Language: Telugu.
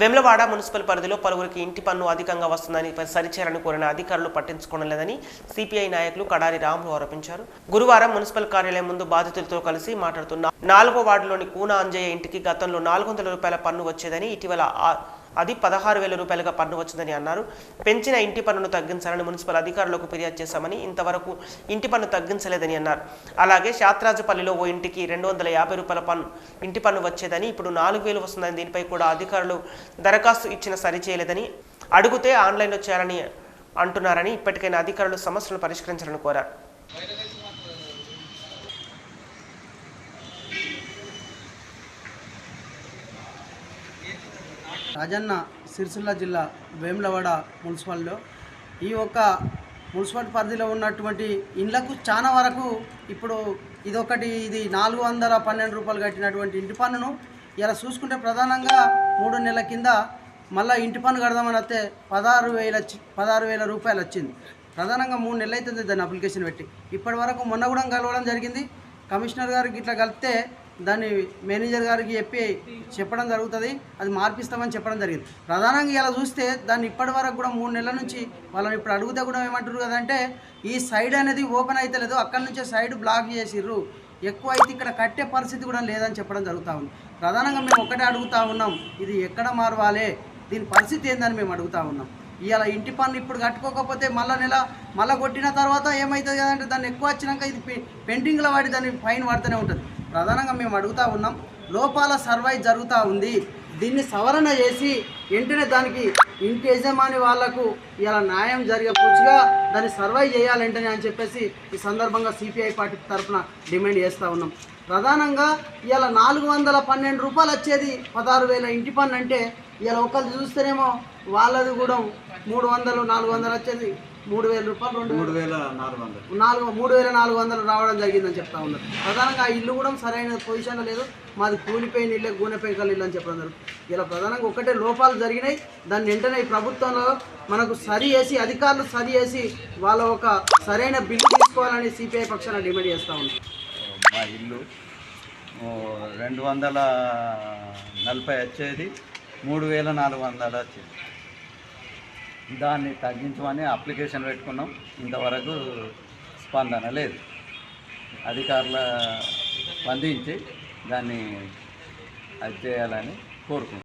వెమ్లవాడ మున్సిపల్ పరిధిలో పలువురికి ఇంటి పన్ను అధికంగా వస్తుందని సరిచేయాలని కోరిన అధికారులు పట్టించుకోవడం లేదని సిపిఐ నాయకులు కడారి రాములు ఆరోపించారు. గురువారం మున్సిపల్ కార్యాలయం ముందు బాధితులతో కలిసి మాట్లాడుతున్న నాలుగో వార్డులోని కూన అంజయ్య ఇంటికి గతంలో నాలుగు వందల రూపాయల పన్ను వచ్చేదని ఇటీవల అది పదహారు వేల రూపాయలుగా పన్ను వచ్చిందని అన్నారు. పెంచిన ఇంటి పన్నును తగ్గించాలని మున్సిపల్ అధికారులకు ఫిర్యాదు చేశామని ఇంతవరకు ఇంటి పన్ను తగ్గించలేదని అన్నారు. అలాగే శాత్రాజపల్లిలో ఓ ఇంటికి రెండు వందల యాభై రూపాయల పన్ను ఇంటి పన్ను వచ్చేదని ఇప్పుడు నాలుగు వేలు వస్తుందని దీనిపై కూడా అధికారులు దరఖాస్తు ఇచ్చిన సరిచేయలేదని అడిగితే ఆన్లైన్లో చేయాలని అంటున్నారని ఇప్పటికైనా అధికారులు సమస్యలను పరిష్కరించాలని కోరారు. రాజన్న సిరిసిల్ల జిల్లా వేములవాడ మున్సిపల్లో ఈ యొక్క మున్సిపల్ పరిధిలో ఉన్నటువంటి ఇండ్లకు చాలా వరకు ఇప్పుడు ఇదొకటి ఇది నాలుగు వందల పన్నెండు రూపాయలు కట్టినటువంటి ఇంటి పన్నును ఇలా చూసుకుంటే ప్రధానంగా మూడు నెలల కింద మళ్ళీ ఇంటి పన్ను కడదామని వస్తే పదహారు వేల పదహారు వేల రూపాయలు వచ్చింది. ప్రధానంగా మూడు నెలలు అవుతుంది దాన్ని అప్లికేషన్ పెట్టి. ఇప్పటి వరకు మొన్న కూడా కలవడం జరిగింది. కమిషనర్ గారికి ఇట్లా కలిపితే దాన్ని మేనేజర్ గారికి చెప్పి చెప్పడం జరుగుతుంది అది మార్పిస్తామని చెప్పడం జరిగింది. ప్రధానంగా ఇలా చూస్తే దాన్ని ఇప్పటి వరకు కూడా మూడు నెలల నుంచి వాళ్ళని ఇప్పుడు అడిగితే కూడా ఏమంటారు కదంటే ఈ సైడ్ అనేది ఓపెన్ అయితే లేదు అక్కడి నుంచే సైడ్ బ్లాక్ చేసిర్రు. ఎక్కువ అయితే ఇక్కడ కట్టే పరిస్థితి కూడా లేదని చెప్పడం జరుగుతూ ఉంది. ప్రధానంగా మేము ఒకటే అడుగుతా ఉన్నాం ఇది ఎక్కడ మారవాలి దీని పరిస్థితి ఏందని మేము అడుగుతా ఉన్నాం. ఇవాళ ఇంటి పన్ను ఇప్పుడు కట్టుకోకపోతే మళ్ళా నెల మళ్ళీ కొట్టిన తర్వాత ఏమవుతుంది కదంటే దాన్ని ఎక్కువ వచ్చినాక ఇది పెండింగ్లో వాడి దాన్ని ఫైన్ పడుతూనే ఉంటుంది. ప్రధానంగా మేము అడుగుతూ ఉన్నాం లోపాల సర్వై జరుగుతూ ఉంది. దీన్ని సవరణ చేసి వెంటనే దానికి ఇంటి యజమాని వాళ్ళకు ఇలా న్యాయం జరిగే పూచిగా దాన్ని సర్వై చేయాలంటేనే అని చెప్పేసి ఈ సందర్భంగా సిపిఐ పార్టీ తరఫున డిమాండ్ చేస్తూ ఉన్నాం. ప్రధానంగా ఇలా నాలుగు వందల పన్నెండు రూపాయలు వచ్చేది పదహారు వేల ఇంటి పన్ను అంటే ఇలా ఒకళ్ళు చూస్తేనేమో వాళ్ళది కూడా మూడు వందలు నాలుగు వందలు వచ్చేది. మూడు వేల రూపాయలు రెండు మూడు వేల నాలుగు వందలు. నాలుగు మూడు వేల నాలుగు వందలు రావడం జరిగిందని చెప్తా ఉన్నారు. ప్రధానంగా ఆ ఇల్లు కూడా సరైన పొజిషన్లో లేదు. మాది కూలిపోయిన ఇల్లే గూనె పెంకల ఇల్లు అని చెప్పడం జరుగుతుంది. ఇలా ప్రధానంగా ఒకటే లోపాలు జరిగినాయి. దాన్ని వెంటనే ఈ ప్రభుత్వంలో మనకు సరి చేసి అధికారులు సరి చేసి వాళ్ళ ఒక సరైన బిల్లు తీసుకోవాలని సిపిఐ పక్షాన డిమాండ్ చేస్తూ ఉన్నాం మా ఇల్లు రెండు వందల నలభై వచ్చేది మూడు వేల నాలుగు వందలు వచ్చేది. దాన్ని తగ్గించమని అప్లికేషన్ పెట్టుకున్నాం. ఇంతవరకు స్పందన లేదు. అధికారుల స్పందించి దాన్ని అది చేయాలని కోరుకుంటున్నాం.